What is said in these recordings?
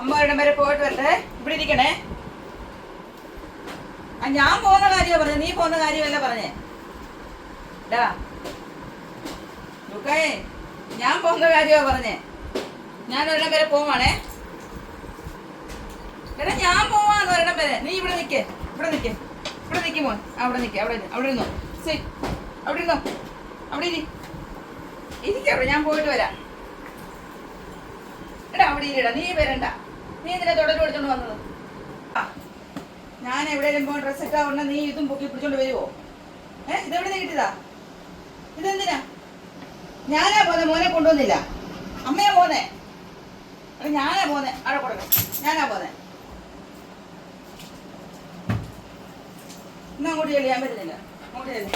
അമ്മ വരെ പോയിട്ട് വരട്ടെ. ഇവിടെ ഇരിക്കണേ. ആ ഞാൻ പോകുന്ന കാര്യമാണ് പറഞ്ഞത് നീ പോകുന്ന കാര്യമല്ല പറഞ്ഞേ. ഡാ. ഞാൻ പോകുന്ന കാര്യമാണ് പറഞ്ഞേ. ഞാൻ ഒരിടം വരെ പോവാണേ എടാ ഞാൻ പോവാന്ന് ഒരിടം വരെ. നീ ഇവിടെ നിൽക്കേ ഇവിടെ നിൽക്കേ ഇവിടെ നിൽക്കി മോൻ. അവിടെ നിൽക്കേ അവിടെ അവിടെ ഇരുന്നോ. സി അവിടെ ഇരുന്നോ. അവിടെ ഇരി. ഇരിക്കവിടെ ഞാൻ പോയിട്ട് വരാം. എടാ അവിടെ ഇരിടാ നീ വരണ്ട. നീ എന്തിനാ തുടരു പിടിച്ചോണ്ട് വന്നത്? ഞാൻ എവിടെയെങ്കിലും പോയി ഡ്രസ് ഇട്ടാ ഉടനെ നീ ഇതും പൊക്കി പിടിച്ചോണ്ട് വരുവോ? ഏ ഇതെവിടെ നിന്ന് കിട്ടിയതാ? ഇതെന്തിനാ? ഞാനാ പോന്നെ മോനെ കൊണ്ടുവന്നില്ല. അമ്മയാ പോന്നെ. അല്ല ഞാനാ പോന്നെ. അവിടെ കൊടുക്കാം. ഞാനാ പോന്നെ. ഇന്ന് അങ്ങോട്ട് ചെളിയാൻ പറ്റുന്നില്ല. അങ്ങോട്ട് ചെളി.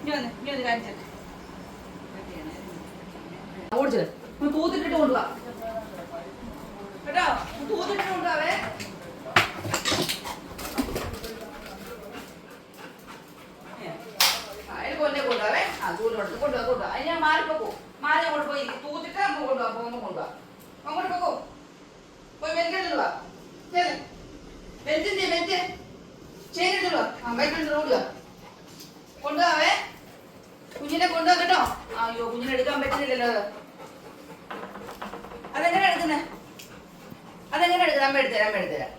ഇനി വന്ന് ഇനി ഒന്ന് കാണിച്ചു ഓടിച്ചത് തൂത്തിട്ടിട്ട് കൊണ്ടുവാ. കേട്ടോ? തൂത്തിട്ടിട്ട് കൊണ്ടുപോവേ അതിൽ കൊല്ലേ കൊണ്ടുപോവേ ആ ചൂട് കൊടുത്ത് കൊണ്ടുപോവാ കൊണ്ടുപോവാ അതിന് ഞാൻ മാറി പോക്കോ മാറി അങ്ങോട്ട് പോയി. തൂത്തിട്ട് അമ്മ കൊണ്ടുപോവാ പോകുമ്പോൾ കൊണ്ടുപോവാ അങ്ങോട്ട് പോക്കോ പോയി വെഞ്ചിടുക ശരി വെഞ്ചിന്റെ വെഞ്ച് ശരിടുക ആ ഓടുക കൊണ്ടുപോവേ കുഞ്ഞിനെ കൊണ്ടുവന്ന് കേട്ടോ. അയ്യോ കുഞ്ഞിനെ എടുക്കാൻ പറ്റുന്നില്ലല്ലോ അത്. അതെങ്ങനെ എടുക്കുന്നേ? അതെങ്ങനെ എടുക്കുന്ന അമ്മ എടുത്തുതരാം അമ്മ എടുത്തുതരാം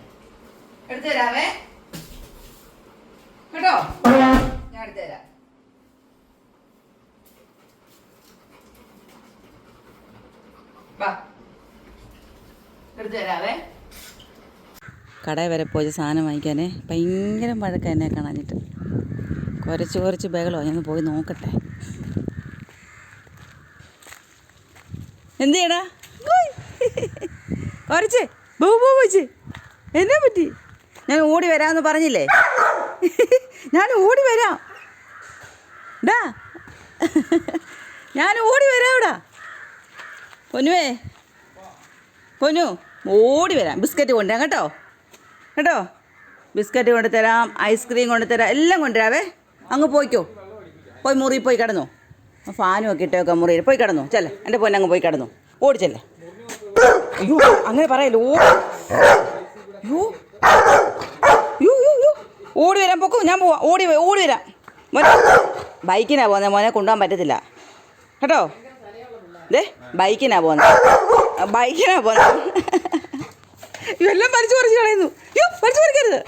എടുത്തു തരാമേ. കേട്ടോ? ഞാൻ എടുത്തുതരാം വാ. കടയിൽ വരെ പോയി സാധനം വാങ്ങിക്കാനേ ഭയങ്കര പഴക്കം എന്നെ കാണാനിട്ട് കുരച്ച് ഒരച്ച് ബഹളോ ഞാൻ പോയി നോക്കട്ടെ. എന്ത് ചെയ്യടാ? കുറച്ച് ബഹു ബഹു വെച്ച് എന്നാ പറ്റി? ഞാൻ ഓടി വരാമെന്ന് പറഞ്ഞില്ലേ? ഞാൻ ഓടി വരാം. ഡാ. ഞാൻ ഓടി വരാം ഇവിടെ പൊന്നുവേ. പൊന്നു ഓടി വരാം. ബിസ്ക്കറ്റ് കൊണ്ടുവരാം കേട്ടോ. കേട്ടോ? ബിസ്ക്കറ്റ് കൊണ്ടുതരാം ഐസ്ക്രീം കൊണ്ടുതരാം എല്ലാം കൊണ്ടുവരാവേ. അങ്ങ് പോയിക്കോ. പോയി മുറിയിൽ പോയി കിടന്നു. ഫാനും ഒക്കെ ഇട്ടേക്കാം മുറിയിൽ. പോയി കിടന്നു. ചെല്ലേ. എന്റെ പൊന്നങ്ങ് പോയി കിടന്നു. ഓടിച്ചല്ലേ അയ്യോ അങ്ങനെ പറയല്ലോ? അയ്യോ. അയ്യോ അയ്യോ ഓടി വരാൻ പൊക്കോ. ഞാൻ പോവാം. ഓടി ഓടി വരാം. മോനെ ബൈക്കിനാ പോകുന്നത് മോനെ കൊണ്ടുപോകാൻ പറ്റത്തില്ല. കേട്ടോ? ദേ ബൈക്കിനാ പോകുന്നത് ബൈക്കിനാ പോകുന്നത് ഇതെല്ലാം വലിച്ചു പറിച്ചു കളയുന്നു. അയ്യോ വലിച്ചു പറിക്കരുത്.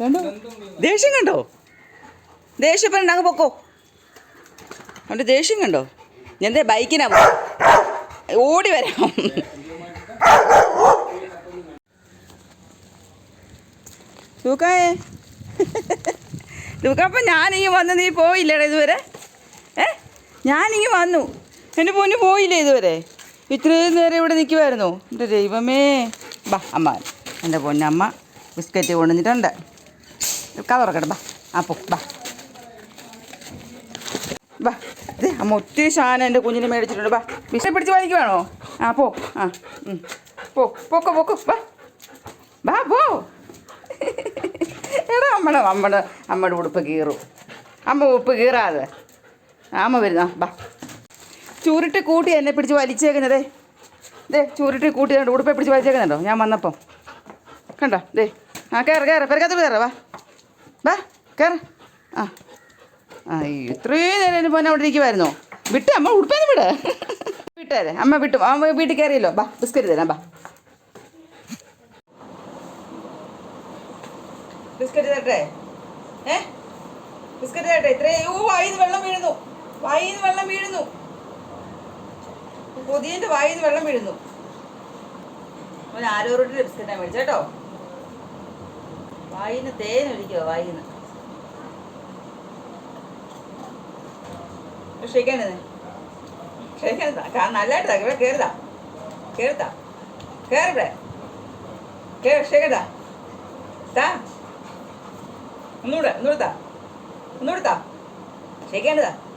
കണ്ടോ? ദേഷ്യം കണ്ടോ? ദേഷ്യപ്പെടണ്ട അങ്ങ് പൊക്കോ. അവന്റെ ദേഷ്യം കണ്ടോ? എന്തേ ബൈക്കിനാ ഓടി വരാം. ലൂക്കായേ ലൂക്കപ്പ ഞാനിങ്ങ് വന്ന് നീ പോയില്ലേടാ ഇതുവരെ? ഏ? ഞാനിങ്ങ് വന്നു. എന്റെ പൊന്നു പോയില്ലേ ഇതുവരെ? ഇത്രയും നേരം ഇവിടെ നിൽക്കുമായിരുന്നു എന്റെ ദൈവമേ. ബാ അമ്മ. എന്റെ പൊന്നമ്മ ബിസ്ക്കറ്റ് കൊണ്ടുവന്നിട്ടുണ്ട്. കഥ ബാ. ആ പോ ബാ. അതെ അമ്മ ഒത്തിരി സാധനം എന്റെ കുഞ്ഞിന് മേടിച്ചിട്ടുണ്ട്. വാ വിഷ പിടിച്ച് വായിക്കുവാണോ ആ പോ ആ. പോ പോക്കോ പോക്കോ വാ. വാ പോ. എടാ അമ്മടെ അമ്മടെ അമ്മയുടെ ഉടുപ്പ് കീറും. അമ്മ ഉടുപ്പ് കീറാതെ. അമ്മ വരുന്ന? വാ. ചൂരിട്ട് കൂട്ടി എന്നെ പിടിച്ച് വലിച്ചേക്കുന്നതേ. ദേ ചൂരിട്ട് കൂട്ടി എന്റെ ഉടുപ്പെ പിടിച്ച് വലിച്ചേക്കുന്നുണ്ടോ? ഞാൻ വന്നപ്പം. കണ്ടോ? ദേ ആ കയറ കയറ പെരക്കത്ത് കയറ വാ. വാ കയറ ആ. ആ ഇത്രയും നേരം എന്റെ പോന്നെ അവിടെ ഇരിക്കുമായിരുന്നോ വിട്ട് അമ്മ ഉടുപ്പേന്ന് വിട്. വിട്ടേരെ. അമ്മ വിട്ടു. അമ്മ വീട്ടിൽ കയറിയല്ലോ. ബാ ബിസ്ക്കറ്റ് തരാം ബാ. ബിസ്ക്കറ്റ് തരട്ടെ? ഏ? ബിസ്ക്കറ്റ് തരട്ടെ? ഇത്രയും ഓ വായിന്ന് വെള്ളം വീഴുന്നു. വായിന്ന് വെള്ളം വീഴുന്നു. കൊതിയന്റെ വായിന്ന് വെള്ളം വീഴുന്നു. അവൻ ആരോരുടെ ബിസ്ക്കറ്റാണ് മേടിച്ചേട്ടോ വായിന്ന് ഒഴിക്കോ വായിന്ന്. ക്ഷയിക്കാനേ ക്ഷയിക്കാനതാ നല്ലതായിട്ടാ ഇവിടെ കയറുതാ കയറുതാ കയറിവിടെ കേ ക്ഷയിക്കട്ടാ. താ. ഒന്നുകൂടെ ഒന്നുകൂടെ താ. ഒന്നുകൂടെ താ. ക്ഷയിക്കേണ്ടതാ.